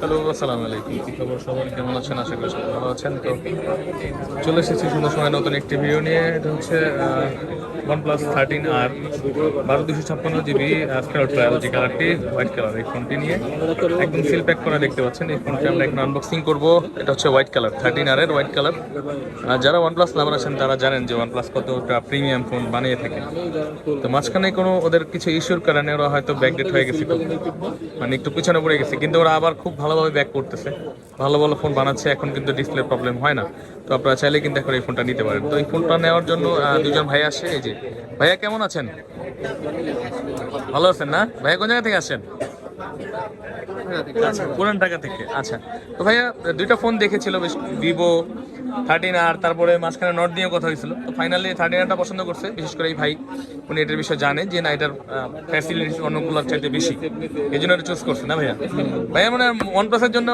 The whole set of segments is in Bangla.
হ্যালো, আসসালামু আলাইকুম। কি খবর সবাই কেমন আছেন? আশা করি ভালো আছেন। তো চলে এসেছি সুন্দর সময় নতুন একটি ভিডিও নিয়ে। এটা হচ্ছে ওয়ান প্লাস থার্টিন আর বারো দুশো ছাপ্পান্ন জিবি স্কার ট্রায়াল যে কালারটি হোয়াইট কালার এই ফোনটি নিয়ে। একদম সিল প্যাক করা দেখতে পাচ্ছেন। এই ফোনটি আমরা এখন আনবক্সিং করব। এটা হচ্ছে হোয়াইট কালার থার্টিন আর এর হোয়াইট কালার আর যারা ওয়ান প্লাস লাভার আছেন, তারা জানেন যে ওয়ান প্লাস কতটা প্রিমিয়াম ফোন বানিয়ে থাকে। তো মাঝখানে কোনো ওদের কিছু ইস্যুর কারণে ওরা হয়তো ব্যাকডেট হয়ে গেছে মানে একটু পিছনে পড়ে গেছে। কিন্তু ওরা আবার খুব ভালোভাবে ব্যাক করতেছে। ভালো ভালো ফোন বানাচ্ছে, এখন কিন্তু ডিসপ্লে প্রবলেম হয় না। তো আপনারা চাইলে কিন্তু এখন এই ফোনটা নিতে পারেন। তো এই ফোনটা নেওয়ার জন্য দুজন ভাই আসে, এই যে। ভাইয়া কেমন আছেন? ভালো আছেন না? ভাইয়া কোন জায়গা থেকে আসেন? পুরান ঢাকা। থেকে আচ্ছা। তো ভাইয়া দুইটা ফোন দেখেছিল বেশ ভিভো থার্টিন আর তারপরে মাঝখানে নট নিয়ে কথা হয়েছিল। তো ফাইনালি থার্টিন আরটা পছন্দ করছে বিশেষ করে এই ভাই। উনি এটার বিষয়ে জানে যে না এটার ফ্যাসিলিটিস অন্যগুলোর চাইতে বেশি। এই জন্য এটা চুজ করছে না ভাইয়া? ভাইয়া মানে ওয়ান প্লাসের জন্য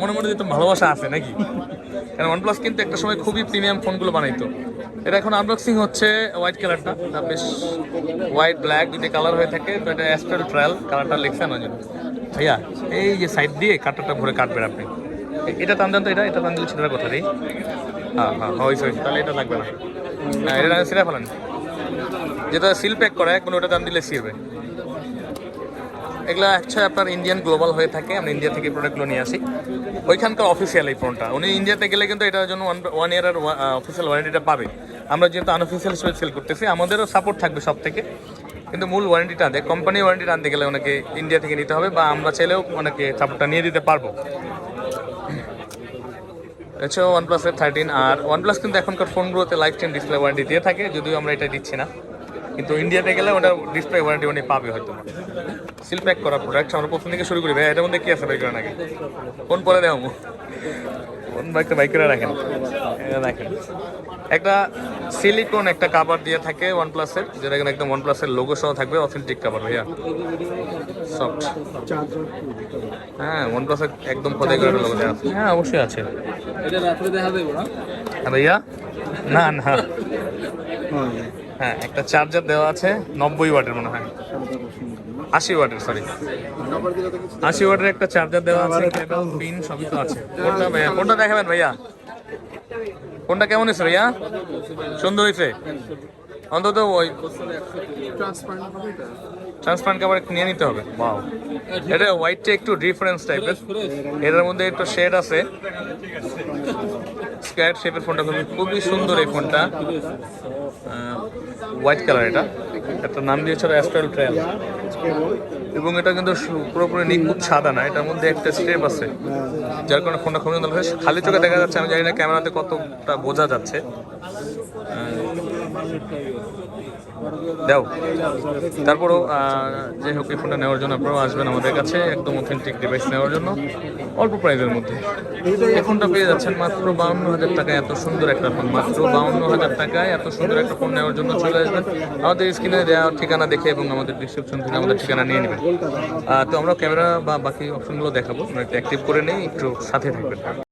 মনে মনে যেহেতু ভালোবাসা আছে নাকি? কারণ ওয়ান প্লাস কিন্তু একটা সময় খুবই প্রিমিয়াম ফোনগুলো বানাইতো। এটা এখন আনবক্সিং হচ্ছে হোয়াইট কালারটা বেশ হোয়াইট ব্ল্যাক দুটো কালার হয়ে থাকে। তো এটা অ্যাস্ট্রাল ট্রায়াল কালারটা লিখছেন ওই জন্য। ভাইয়া, এই যে সাইড দিয়ে কাটারটা ভরে কাটবেন আপনি। এটা টান দেন তো এটা এটা টান দিলে সেটার কথা নেই। হ্যাঁ হ্যাঁ হয়েছে তাহলে এটা লাগবে না। হ্যাঁ এটা সেটা ফেলেন। যেটা সিল প্যাক করা এখন ওটা টান দিলে সিরবে এগুলো অ্যাকচুয়ালি আপনার ইন্ডিয়ান গ্লোবাল হয়ে থাকে, আমরা ইন্ডিয়া থেকে প্রোডাক্টগুলো নিয়ে আসি। ওইখানকার অফিসিয়াল এই ফোনটা উনি ইন্ডিয়াতে গেলে কিন্তু এটার জন্য ওয়ান ওয়ান ইয়ারের অফিসিয়াল ওয়ারেন্টিটা পাবে। আমরা যেহেতু আনঅফিসিয়াল হিসেবে সেল করতেছি, আমাদেরও সাপোর্ট থাকবে সব থেকে কিন্তু মূল ওয়ারেন্টিটা দেয় কোম্পানি ওয়ারেন্টিটা আনতে গেলে অনেকে ইন্ডিয়া থেকে নিতে হবে, বা আমরা চাইলেও অনেকে সাপোর্টটা নিয়ে দিতে পারব। হচ্ছে ওয়ান প্লাসের থার্টিন আর ওয়ান প্লাস কিন্তু এখনকার ফোনগুলোতে লাইফ টাইম ডিসপ্লে ওয়ারেন্টি দিয়ে থাকে, যদিও আমরা এটা দিচ্ছি না। কিন্তু ইন্ডিয়াতে গেলে ওটা ডিসপ্লে ওয়ারেন্টি উনি পাবে হয়তো। সিল প্যাক করা প্রোডাক্ট আমরা প্রথম থেকে শুরু করি। ভাই এটার মধ্যে কি আছে বাইক নাকি? কোন পরে দেবো কোন বাইকটা বাইক করে রাখেন এটা রাখেন একটা সিলিকন একটা কাভার দিয়ে থাকে ওয়ান প্লাসের যেটা এখানে একদম ওয়ান প্লাসের লোগো সহ থাকবে অথেন্টিক কাভার ভাইয়া। সফট হ্যাঁ ওয়ান প্লাসের একদম খোদাই করে লোগো দেওয়া আছে। হ্যাঁ অবশ্যই আছে। এটা রাত্রে দেখা দেবো না হ্যাঁ ভাইয়া? না না। হ্যাঁ একটা চার্জার দেওয়া আছে, নব্বই ওয়াটের মনে হয়। আশি ওয়াটের সরি আশি ওয়াটের একটা চার্জার দেওয়া আছে পিন, সবই তো আছে। কোনটা ভাইয়া? কোনটা দেখাবেন ভাইয়া? কোনটা কেমন হয়েছে ভাইয়া? সুন্দর হয়েছে? অন্তত ওই ট্রান্সপারেন্ট কাভার নিয়ে নিতে হবে। বাও এটা হোয়াইটটা একটু ডিফারেন্স টাইপের এটার মধ্যে একটু শেড আছে। স্কোয়ার শেপের ফোনটা খুবই খুবই সুন্দর এই ফোনটা হোয়াইট কালার এটা। একটা নাম দিয়েছিল অ্যাস্ট্রাল ট্রায়াল এবং এটা কিন্তু পুরোপুরি নিখুঁত সাদা না, এটার মধ্যে একটা স্টেপ আছে। যার কারণে ফোনটা খুবই সুন্দর হয়েছে খালি চোখে দেখা যাচ্ছে, আমি জানি না ক্যামেরাতে কতটা বোঝা যাচ্ছে। দাও। তারপরও যে হোক, এই ফোনটা নেওয়ার জন্য আপনারাও আসবেন আমাদের কাছে, একদম অথেন্টিক ডিভাইস নেওয়ার জন্য, অল্প প্রাইসের মধ্যে। এই ফোনটা পেয়ে যাচ্ছেন মাত্র বাউন্ন হাজার টাকায়, এত সুন্দর একটা ফোন মাত্র বাউন্ন হাজার টাকায়, এত সুন্দর একটা ফোন নেওয়ার জন্য চলে আসবেন। আমাদের স্ক্রিনে দেওয়া ঠিকানা দেখে এবং আমাদের ডিসক্রিপশন থেকে আমাদের ঠিকানা নিয়ে নেবেন। তো আমরা ক্যামেরা বা বাকি অপশনগুলো দেখাবো, একটু অ্যাক্টিভ করে নেই, একটু সাথে থাকবেন।